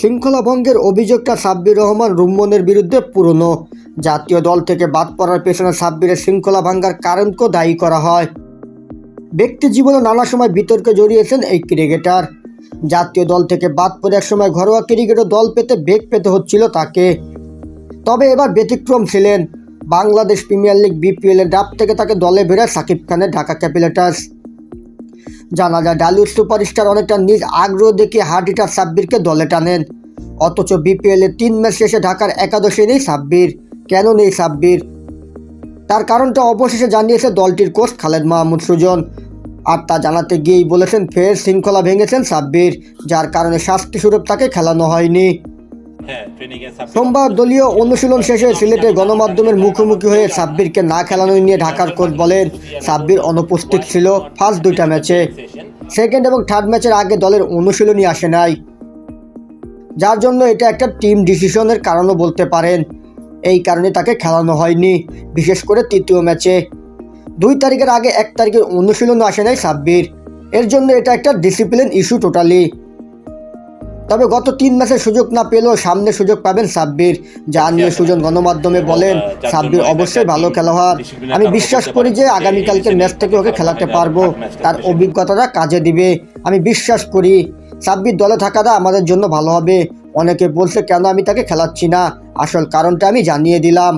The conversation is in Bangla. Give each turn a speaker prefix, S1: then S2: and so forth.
S1: শৃঙ্খলা ভঙ্গের অভিযোগটা সাব্বির রহমান রুম্মনের বিরুদ্ধে পুরনো। জাতীয় দল থেকে বাদ পড়ার পেছনে সাব্বিরের শৃঙ্খলা ভাঙ্গার কারণকেও দায়ী করা হয়। ব্যক্তি জীবনে নানা সময় বিতর্কে জড়িয়েছেন এই ক্রিকেটার। জাতীয় দল থেকে বাদ পড়ে এক সময় ঘরোয়া ক্রিকেটে দল পেতে বেগ পেতে হচ্ছিল তাকে। তবে এবার ব্যতিক্রম ছিলেন। বাংলাদেশ প্রিমিয়ার লিগ বিপিএল এর ডাব থেকে তাকে দলে বেড়ায় সাকিব খানের ঢাকা ক্যাপিটালস। জানা যায় ডালিউড সুপারস্টার অনেকটা নিজ আগ্রহ দেখিয়ে হার্ড হিটার সাব্বিরকে দলে টানেন। অথচ বিপিএল তিন ম্যাচ শেষে ঢাকার একাদশে নেই সাব্বির। কেন নেই সাব্বির? তার কারণটা অবশেষে জানিয়েছে দলটির কোচ খালেদ মাহমুদ সুজন। আর তা জানাতে গিয়েই বলেছেন, ফের শৃঙ্খলা ভেঙেছেন সাব্বির, যার কারণে শাস্তি স্বরূপ তাকে খেলানো হয়নি।
S2: হ্যাঁ
S1: সোমবার দলীয় অনুশীলন শেষে সিলেটে গণমাধ্যমের মুখোমুখি হয়ে সাব্বিরকে না খেলানো নিয়ে ঢাকার কোচ বলেন সাব্বির অনুপস্থিত ছিল ফার্স্ট দুইটা ম্যাচে। সেকেন্ড এবং থার্ড ম্যাচের আগে দলের অনুশীলনই আসে নাই। যার জন্য এটা একটা টিম ডিসিশনের কারণও বলতে পারেন। এই কারণে তাকে খেলানো হয়নি বিশেষ করে তৃতীয় ম্যাচে। দুই তারিখের আগে এক তারিখের অনুশীলনও আসে নাই সাব্বির। এর জন্য এটা একটা ডিসিপ্লিন ইস্যু টোটালি তবে গত তিন মাসে সুযোগ না পেলেও সামনে সুযোগ পাবেন সাব্বির। যা নিয়ে সুজন গণমাধ্যমে বলেন সাব্বির অবশ্যই ভালো খেলোয়াড়। আমি বিশ্বাস করি যে আগামীকালকের ম্যাচ থেকে ওকে খেলাতে পারব। তার অভিজ্ঞতাটা কাজে দিবে। আমি বিশ্বাস করি সাব্বির দলে থাকাটা আমাদের জন্য ভালো হবে। অনেকে বলছে কেন আমি তাকে খেলাচ্ছি না? আসল কারণটা আমি জানিয়ে দিলাম।